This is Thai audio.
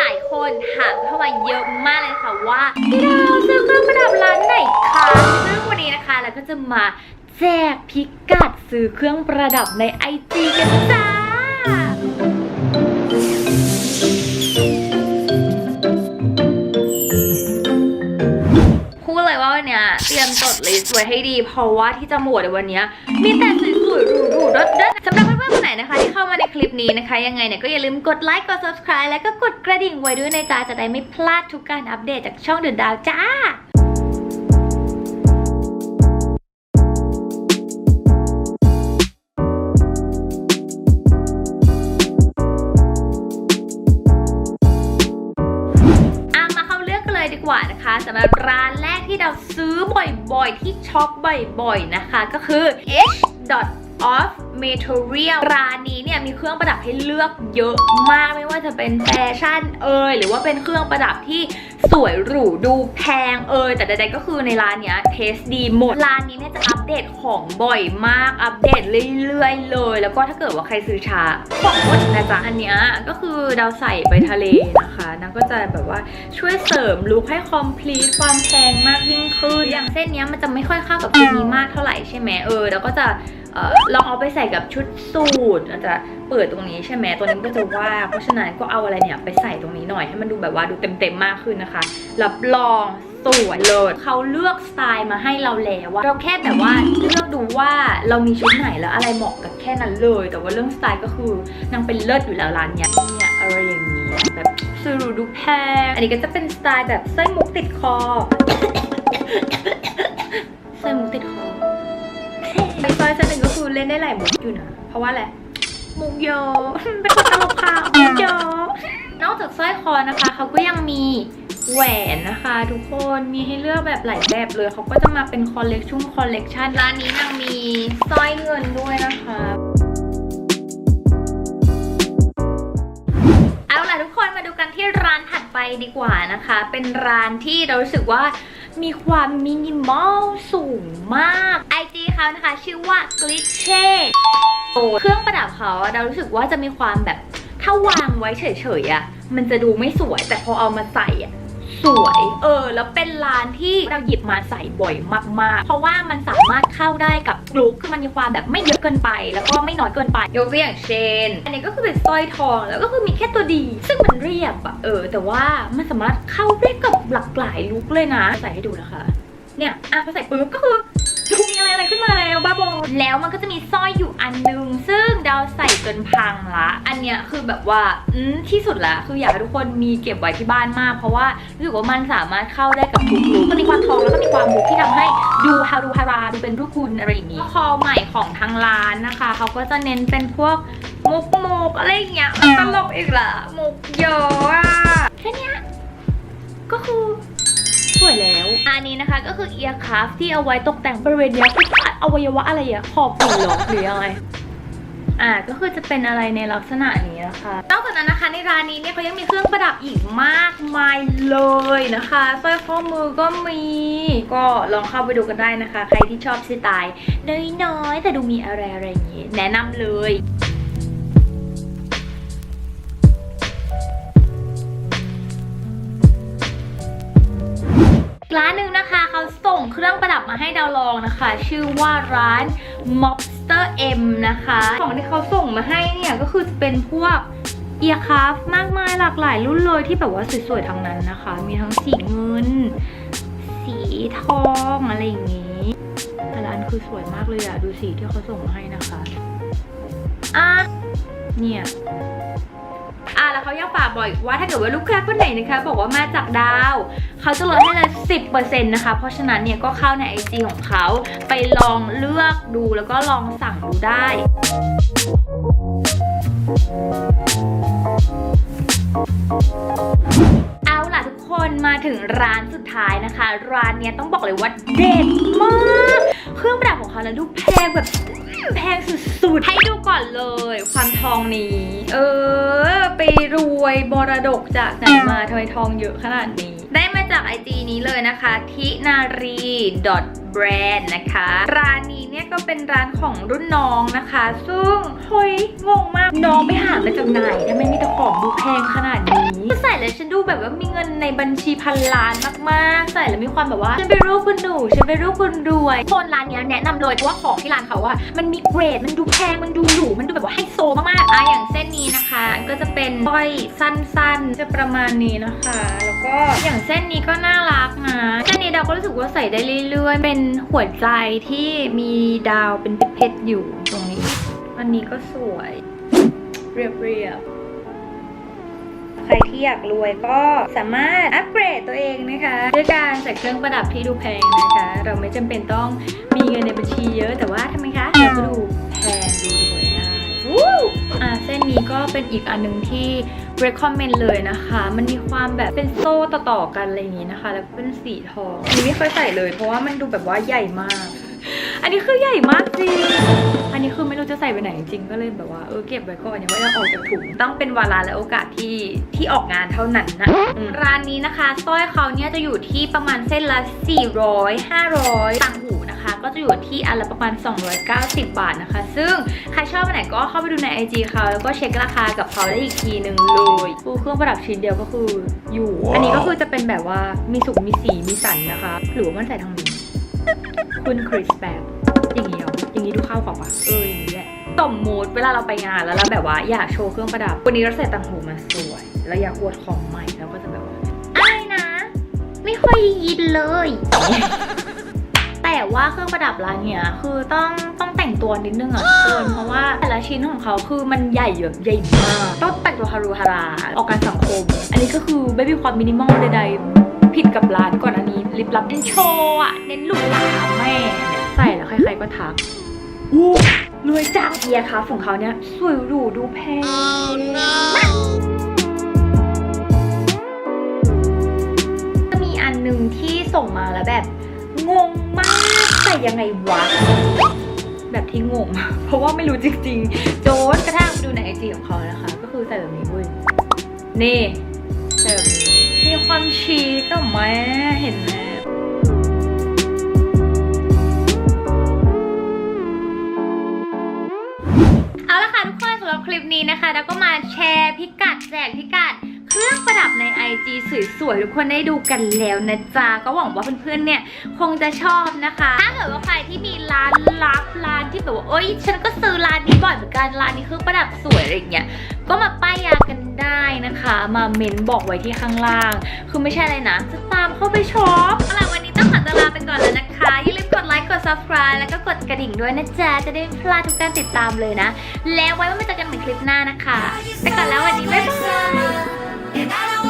หลายคนถามเข้ามาเยอะมากเลยค่ะว่าพี่ดาวซื้อเครื่องประดับร้านไหนคะซึ่งวันนี้นะคะเราก็จะมาแจกพิกัดซื้อเครื่องประดับในไอจีกันจ้าพูดเลยว่าวันเนี้ยเตรียมจดลิสต์ไว้ให้ดี เพราะว่าที่จะหมวดในวันนี้มีแต่สว สำหรับเพื่อนๆคนไหนนะคะ ที่เข้ามาในคลิปนี้นะคะ ยังไงเนี่ยก็อย่าลืมกดไลค์กด subscribe แล้วก็กดกระดิ่งไว้ด้วยนะจ๊ะจะได้ไม่พลาดทุกการอัปเดตจากช่องเดือดดาวจ้าอะมาเข้าเรื่องกันเลยดีกว่านะคะสำหรับร้านแรกที่เราซื้อบ่อยๆ ที่ช็อปบ่อยๆ นะคะ ก็คือ H. off of Material ร้านนี้เนี่ยมีเครื่องประดับให้เลือกเยอะมากไม่ว่าจะเป็นแฟชั่นเอยหรือว่าเป็นเครื่องประดับที่สวยหรูดูแพงเอยแต่ใดๆก็คือในร้านเนี้ยเทสดีหมดร้านนี้เนี่ยจะอัปเดตของบ่อยมากอัปเดตเรื่อยๆเลย แล้วก็ถ้าเกิดว่าใครซื้อช้าของหมดนะจ๊ะอันเนี้ยก็คือเราใส่ไปทะเลนะคะนางก็จะแบบว่าช่วยเสริมลุคให้คอมพลีทความแพงมากยิ่งขึ้นอย่างเส้นเนี้ยมันจะไม่ค่อยเข้ากับชุดนี้มากเท่าไหร่ใช่ไหมเออแล้วก็จะออลองเอาไปใส่กับชุดสูทอาจจะเปิดตรงนี้ใช่ไหมตัวนี้ก็จะว่า เพราะฉะนั้นก็เอาอะไรเนี่ยไปใส่ตรงนี้หน่อยให้มันดูแบบว่าดูเต็มๆมากขึ้นนะคะ รับรองสวยเลยเขาเลือกสไตล์มาให้เราแล้วว่าเราแค่แบบว่าเลือกดูว่าเรามีชุดไหนแล้วอะไรเหมาะกับแค่นั้นเลย แต่ว่าเรื่องสไตล์ก็คือนางเป็นเลิศอยู่แล้วร้านเนี้ยเนี่ยอะไรอย่างนี้แบบสวยหรูดูแพงอันนี้ก็จะเป็นสไตล์แบบสร้อยมุกติดคอสร้อยมุกติดค อไอซอยสนหนึ่งก็คือเล่นได้หลายมุกอยู่นะ เพราะว่าอะไร มุกเยอะเป็นคนตลกค่ะ มุกเยอะนอกจากสร้อยคอนะคะ เขาก็ยังมีแหวนนะคะ ทุกคนมีให้เลือกแบบหลายแบบเลย เขาก็จะมาเป็นคอลเลกชันคอลเลกชันร้านนี้นางมีสร้อยเงินด้วยนะคะเอาล่ะทุกคนมาดูกันที่ร้านถัดไปดีกว่านะคะ เป็นร้านที่เรารู้สึกว่า มีความมินิมอลสูงมากไอจีเขานะคะ ชื่อว่า Glitche เครื่องประดับเขาอะเรารู้สึกว่าจะมีความแบบถ้าวางไว้เฉยๆอะมันจะดูไม่สวยแต่พอเอามาใส่อะ สวย เออ แล้วเป็นร้านที่เราหยิบมาใส่บ่อยมาก ๆ เพราะว่ามันสามารถเข้าได้กับลุคคือมันมีความแบบไม่เยอะเกินไป แล้วก็ไม่น้อยเกินไป ยกตัวอย่างเช่น อันนี้ก็คือเป็นสร้อยทอง แล้วก็คือมีแค่ตัวดี ซึ่งมันเรียบอะเออ แต่ว่ามันสามารถเข้าได้กับหลากหลายลุคเลยนะ ใส่ให้ดูนะคะ เนี่ย อะพอใส่ปุ๊บก็คือดูมี อะไรขึ้นมาแล้วบ้าบอแล้วมันก็จะมีสร้อยอยู่อันนึง ซึ่งดาวใส่จนพังละ อันเนี้ยคือแบบว่าอืมที่สุดละคืออยากให้ทุกคนมีเก็บไว้ที่บ้านมาก เพราะว่ารู้สึกว่ามันสามารถเข้าได้กับทุกลุคมันมีความทองแล้วก็มีความมุกที่ทำให้ดูฮารูฮาราดูเป็นรูปคุณอะไรอย่างนี้คอใหม่ของทางร้านนะคะเขาก็จะเน้นเป็นพวกมุกมุกอะไรอย่างเงี้ยตลกอีกละมุกเยอะอะแค่นี้ก็คือ สวยแล้ว อันนี้นะคะก็คือเอียร์คัฟที่เอาไว้ตกแต่งบริเวณเนี้ยคืออวัยวะอะไรอะขอบหูเหรอหรือยังไงอ่าก็คือจะเป็นอะไรในลักษณะนี้นะคะนอกจากนั้นนะคะในร้านนี้เนี่ยเขายังมีเครื่องประดับอีกมากมายเลยนะคะสร้อยข้อมือก็มี ก็ลองเข้าไปดูกันได้นะคะ ใครที่ชอบสไตล์น้อยๆแต่ดูมีอะไรอะไรอย่างงี้ แนะนำเลย ร้านหนึ่งนะคะเขาส่งเครื่องประดับมาให้ดาวลองนะคะ ชื่อว่าร้าน Mobster M นะคะ ของที่เขาส่งมาให้เนี่ยก็คือจะเป็นพวกเอียคราฟมากมายหลากหลายรุ่นเลยที่แบบว่าสวยๆทั้งนั้นนะคะ มีทั้งสีเงิน สีทองอะไรอย่างนี้แต่ร้านคือสวยมากเลยอะดูสีที่เขาส่งมาให้นะคะ อะเนี่ย อะแล้วเขายังฝากบอกอีกว่าถ้าเกิดว่าลูกค้าคนไหนนะคะ บอกว่ามาจากดาวเขาจะลดให้เลย10%นะคะ เพราะฉะนั้นเนี่ยก็เข้าใน IG ของเขาไปลองเลือกดูแล้วก็ลองสั่งดูได้เอาล่ะทุกคนมาถึงร้านสุดท้ายนะคะ ร้านเนี้ยต้องบอกเลยว่าเด็ดมาก เครื่องประดับของเขาแล้วดูแพงแบบแพงสุดๆให้ดู ก่อนเลย ความทองนี้ เออ ไปรวยบรดกจากไหนมาทำไมทองเยอะขนาดนี้ ได้มาจากไอจีนี้เลยนะคะทินารี brand นะคะ ร้านนี้เนี่ยก็เป็นร้านของรุ่นน้องนะคะ ซึ่งเฮ้ยงงมากน้องไปหามาจากไหนทำไมมีแต่ของดูแพงขนาดนี้ ใส่แล้วฉันดูแบบว่ามีเงินในบัญชีพันล้านมากๆ ใส่แล้วมีความแบบว่าฉันเป็นลูกคุณหนูฉันเป็นลูกคุณรวยโซนร้านเนี้ยแนะนำเลยเพราะว่าของที่ร้านเขาอะมันมีเกรดมันดูแพงมันดูหรูมันดูแบบว่าไฮโซมากๆอะอย่างเส้นนี้นะคะก็จะเป็นสร้อยสั้นๆจะประมาณนี้นะคะ แล้วก็อย่างเส้นนี้ก็น่ารักนะเส้นนี้เราก็รู้สึกว่าใส่ได้เรื่อยๆ เป็นหัวใจที่มีดาวเป็นเพชรอยู่ตรงนี้ อันนี้ก็สวย เรียบๆ รที่อยากรวยก็สามารถอัปเกรดตัวเองนะคะด้วยการใส่เครื่องประดับที่ดูแพงนะคะ เราไม่จำเป็นต้องมีเงินในบัญชีเยอะแต่ว่าทำไมคะเราก็ดูแพงดูรวยได้อะเส้นนี้ก็เป็นอีกอันหนึงที่ recommend เลยนะคะ มันมีความแบบเป็นโซ่ต่อๆกันอะไรอย่างนี้นะคะ แล้วเป็นสีทองนนี้ไม่เคยใส่เลยเพราะว่ามันดูแบบว่าใหญ่มาก อันนี้คือใหญ่มากจริง อันนี้คือไม่รู้จะใส่ไปไหนจริงๆก็เลยแบบว่าเออเก็บไว้ก่อนยังไม่ได้ออกจากถุงต้องเป็นวาระและโอกาสที่ที่ออกงานเท่านั้นนะอืมร้านนี้นะคะสร้อยเขาเนี่ยจะอยู่ที่ประมาณเส้นละ 400 500ต่างหูนะคะก็จะอยู่ที่อันละประมาณ 290 บาทนะคะ ซึ่งใครชอบอันไหนก็เข้าไปดูใน IG เขาแล้วก็เช็คราคากับเขาได้อีกทีหนึ่งเลยปูเครื่องประดับชิ้นเดียวก็คืออยู่ อันนี้ก็คือจะเป็นแบบว่ามีสุกมีสีมีสันนะคะ หรือว่ามันใส่ทางนี้ คุณคริสแบบอย่างนี้เหรออย่างนี้ดูเข้ากับว่ะเอออย่างนี้แหละสมมูดเวลาเราไปงานแล้วเราแบบว่าอยากโชว์เครื่องประดับ วันนี้เราใส่ต่างหูมาสวย แล้วอยากอวดของใหม่เราก็จะแบบว่าอะไรนะ ไม่ค่อยยินเลย แต่ว่าเครื่องประดับร้านเนี้ยคือต้องต้องแต่งตัวนิดนึงอะเกินเพราะว่าแต่ละชิ้นของเขาคือมันใหญ่แบบใหญ่มากต้องแต่งตัวฮารุฮาราออกการสังคม อันนี้ก็คือไม่มีความมินิมอลใดๆ ผิดกับร้านก่อนอันนี้ลิปลับเน้นโชว์อะเน้นลูกหลาแม่เนี่ยใส่แล้วใครๆก็ทักอู้รวยจังเฮียคะของเขาเนี่ยสวยหรูดูแพงก็มีอันหนึ่งที่ส่งมาแล้วแบบ งงมากใส่ยังไงวะ แบบที่งง เพราะว่าไม่รู้จริงๆ โจนกระทั่งไปดูในไอจีของเขานะคะ ก็คือใส่แบบนี้เว้ยนี่ใส่แบบนี้ มีความชีก็แม่เห็นไหมเอาละค่ะทุกคนสำหรับคลิปนี้นะคะ แล้วก็มาแชร์พิกัดแจกพิกัด IG สวยๆทุกคนได้ดูกันแล้วนะจ๊ะก็หวังว่าเพื่อนๆเนี่ยคงจะชอบนะคะ ถ้าเกิดว่าใครที่มีร้านลับร้านที่แบบว่าเอ้ยฉันก็ซื้อร้านนี้บ่อยเหมือนกันร้านนี้เครื่องประดับสวยอะไรอย่างเงี้ยก็มาป้ายยากันได้นะคะ มาเมนบอกไว้ที่ข้างล่าง คือไม่ใช่อะไรนะ จะตามเข้าไปช็อปเอาล่ะวันนี้ต้องขอตัวลาไปก่อนแล้วนะคะ อย่าลืมกดไลค์ กด subscribe แล้วก็กดกระดิ่งด้วยนะจ๊ะ จะได้ไม่พลาดทุกการติดตามเลยนะ แล้วไว้ว่ามาเจอกันใหม่คลิปหน้านะคะ ไปก่อนแล้ววันนี้บ๊ายบาย